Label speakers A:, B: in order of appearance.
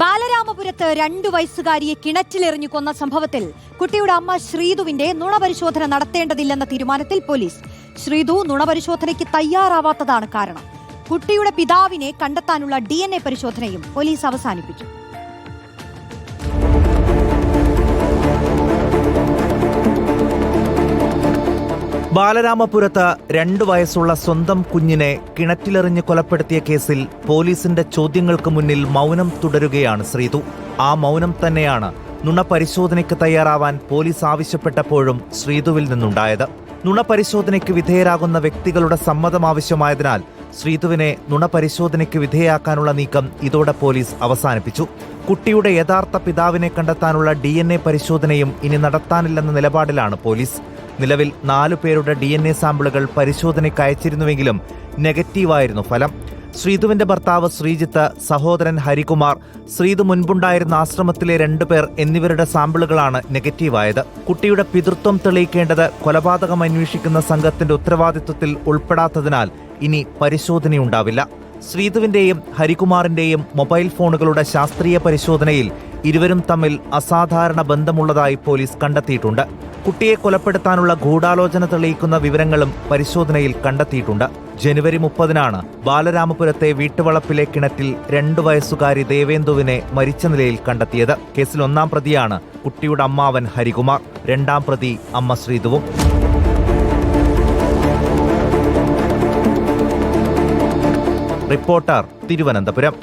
A: ബാലരാമപുരത്ത് രണ്ടു വയസ്സുകാരിയെ കിണറ്റിലെറിഞ്ഞു കൊന്ന സംഭവത്തിൽ കുട്ടിയുടെ അമ്മ ശ്രീതുവിന്റെ നുണപരിശോധന നടത്തേണ്ടതില്ലെന്ന തീരുമാനത്തിൽ പോലീസ്. ശ്രീതു നുണപരിശോധനയ്ക്ക് തയ്യാറാവാത്തതാണ് കാരണം. കുട്ടിയുടെ പിതാവിനെ കണ്ടെത്താനുള്ള ഡി പരിശോധനയും പോലീസ് അവസാനിപ്പിച്ചു.
B: ബാലരാമപുരത്ത് രണ്ടു വയസ്സുള്ള സ്വന്തം കുഞ്ഞിനെ കിണറ്റിലെറിഞ്ഞ് കൊലപ്പെടുത്തിയ കേസിൽ പോലീസിന്റെ ചോദ്യങ്ങൾക്ക് മുന്നിൽ മൗനം തുടരുകയാണ് ശ്രീതു. ആ മൗനം തന്നെയാണ് നുണ പരിശോധനയ്ക്ക് തയ്യാറാവാൻ പോലീസ് ആവശ്യപ്പെട്ടപ്പോഴും ശ്രീതുവിൽ നിന്നുണ്ടായത്. നുണ പരിശോധനയ്ക്ക് വിധേയരാകുന്ന വ്യക്തികളുടെ സമ്മതം ആവശ്യമായതിനാൽ ശ്രീതുവിനെ നുണ പരിശോധനയ്ക്ക് വിധേയാക്കാനുള്ള നീക്കം ഇതോടെ പോലീസ് അവസാനിപ്പിച്ചു. കുട്ടിയുടെ യഥാർത്ഥ പിതാവിനെ കണ്ടെത്താനുള്ള ഡി പരിശോധനയും ഇനി നടത്താനില്ലെന്ന നിലപാടിലാണ് പോലീസ്. നിലവിൽ നാലു പേരുടെ ഡി എൻ എ സാമ്പിളുകൾ പരിശോധനയ്ക്ക് അയച്ചിരുന്നുവെങ്കിലും നെഗറ്റീവായിരുന്നു ഫലം. ശ്രീതുവിന്റെ ഭർത്താവ് ശ്രീജിത്ത് സഹോദരൻ ഹരികുമാർ ശ്രീതു മുൻപുണ്ടായിരുന്ന ആശ്രമത്തിലെ രണ്ടുപേർ എന്നിവരുടെ സാമ്പിളുകളാണ് നെഗറ്റീവായത്. കുട്ടിയുടെ പിതൃത്വം തെളിയിക്കേണ്ടത് കൊലപാതകം അന്വേഷിക്കുന്ന സംഘത്തിന്റെ ഉത്തരവാദിത്വത്തിൽ ഉൾപ്പെടാത്തതിനാൽ ഇനി പരിശോധനയുണ്ടാവില്ല. ശ്രീതുവിന്റെയും ഹരികുമാറിന്റെയും മൊബൈൽ ഫോണുകളുടെ ശാസ്ത്രീയ പരിശോധനയിൽ ഇരുവരും തമ്മിൽ അസാധാരണ ബന്ധമുള്ളതായി പോലീസ് കണ്ടെത്തിയിട്ടുണ്ട്. കുട്ടിയെ കൊലപ്പെടുത്താനുള്ള ഗൂഢാലോചന തെളിയിക്കുന്ന വിവരങ്ങളും പരിശോധനയിൽ കണ്ടെത്തിയിട്ടുണ്ട്. ജനുവരി മുപ്പതിനാണ് ബാലരാമപുരത്തെ വീട്ടുവളപ്പിലെ കിണറ്റിൽ രണ്ടു വയസ്സുകാരി ദേവേന്ദുവിനെ മരിച്ച നിലയിൽ കണ്ടെത്തിയത്. കേസിൽ ഒന്നാം പ്രതിയാണ് കുട്ടിയുടെ അമ്മാവൻ ഹരികുമാർ. രണ്ടാം പ്രതി അമ്മ ശ്രീതുവും റിപ്പോർട്ടർ തിരുവനന്തപുരം.